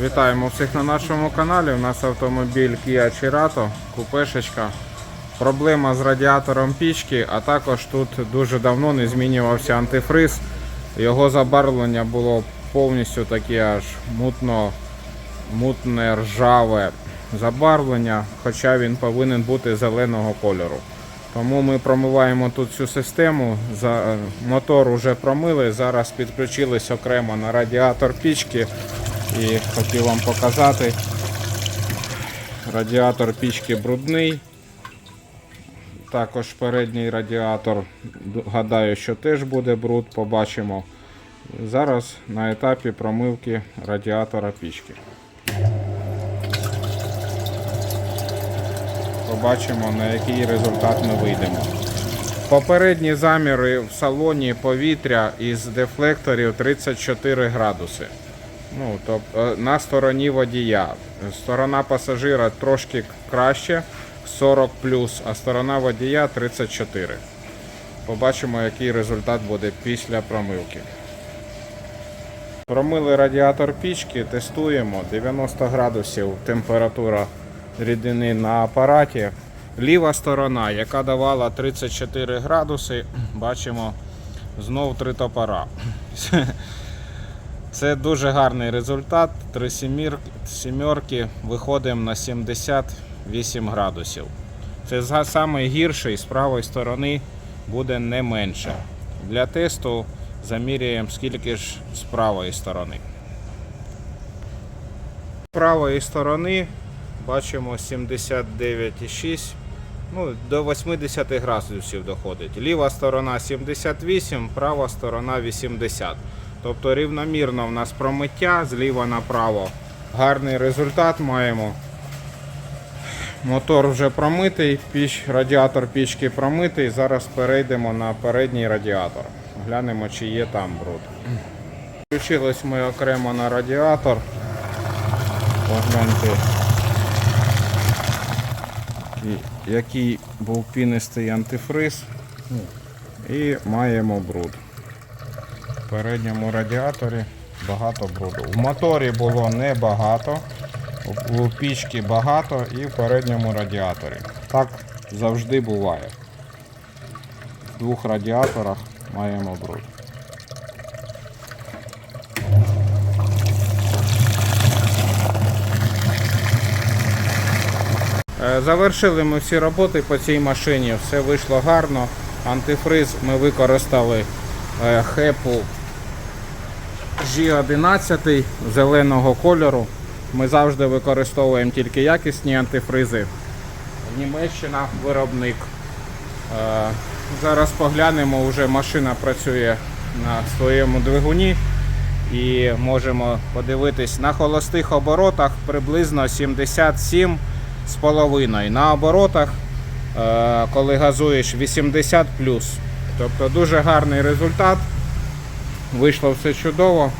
Вітаємо всіх на нашому каналі. У нас автомобіль Kia Cerato, купешечка. Проблема з радіатором пічки, а також тут дуже давно не змінювався антифриз. Його забарвлення було повністю таке аж мутно, мутне ржаве забарвлення, хоча він повинен бути зеленого кольору. Тому ми промиваємо тут всю систему. Е, мотор вже промили. Зараз підключились окремо на радіатор пічки. І хотів вам показати. Радіатор пічки брудний. Також передній радіатор, гадаю, що теж буде бруд, побачимо. Зараз на етапі промивки радіатора пічки. Побачимо, на який результат ми вийдемо. Попередні заміри в салоні повітря із дефлекторів 34 градуси. Ну, тобто на стороні водія. Сторона пасажира трошки краще 40 а сторона водія 34. Побачимо, який результат буде після промивки. Промили радіатор пічки, тестуємо 90 градусів температура рідини на апараті. Ліва сторона, яка давала 34 градуси, бачимо знов три топора. Це дуже гарний результат. Три сімерки виходимо на 78 градусів. Це за- саме гірший з правої сторони буде не менше. Для тесту заміряємо скільки ж з правої сторони. З правої сторони бачимо 79,6. Ну, до 80 градусів доходить. Ліва сторона 78, права сторона 80. Тобто рівномірно в нас промиття зліва направо. Гарний результат маємо. Мотор вже промитий, піч, радіатор пічки промитий. Зараз перейдемо на передній радіатор. Глянемо, чи є там бруд. Включились ми окремо на радіатор. Погляньте, який- був пінистий антифриз. І маємо бруд. Передньому радіаторі багато бруду. В моторі було небагато, у пічки багато і в передньому радіаторі. Так завжди буває. В двох радіаторах маємо бруд. Е, Завершили ми всі роботи по цій машині, все вийшло гарно. Антифриз ми використали е, хепу G11 зеленого кольору. Ми завжди використовуємо тільки якісні антифризи. Німеччина виробник. Е, Зараз поглянемо, вже машина працює на своєму двигуні і можемо подивитись на холостих оборотах приблизно 77 з половиною. На оборотах, е, коли газуєш 80 Тобто дуже гарний результат. Вийшло все чудово.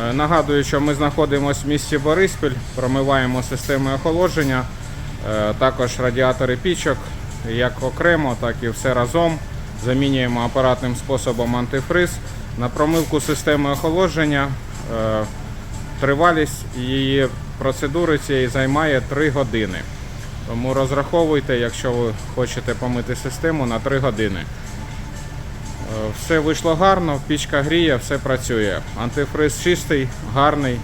Е, Нагадую, що ми знаходимося в місті Бориспіль, промиваємо системи охолодження, е, також радіатори пічок, як окремо, так і все разом. Замінюємо апаратним способом антифриз. На промивку системи охолодження е, тривалість її процедури цієї займає 3 години. Тому розраховуйте, якщо ви хочете помити систему на 3 години. Все вийшло гарно, пічка гріє, все працює. Антифриз чистий, гарний.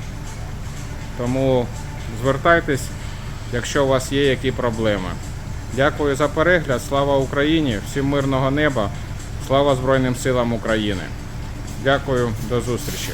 Тому звертайтесь, якщо у вас є які проблеми. Дякую за перегляд. Слава Україні! Всім мирного неба! Слава Збройним силам України! Дякую, до зустрічі!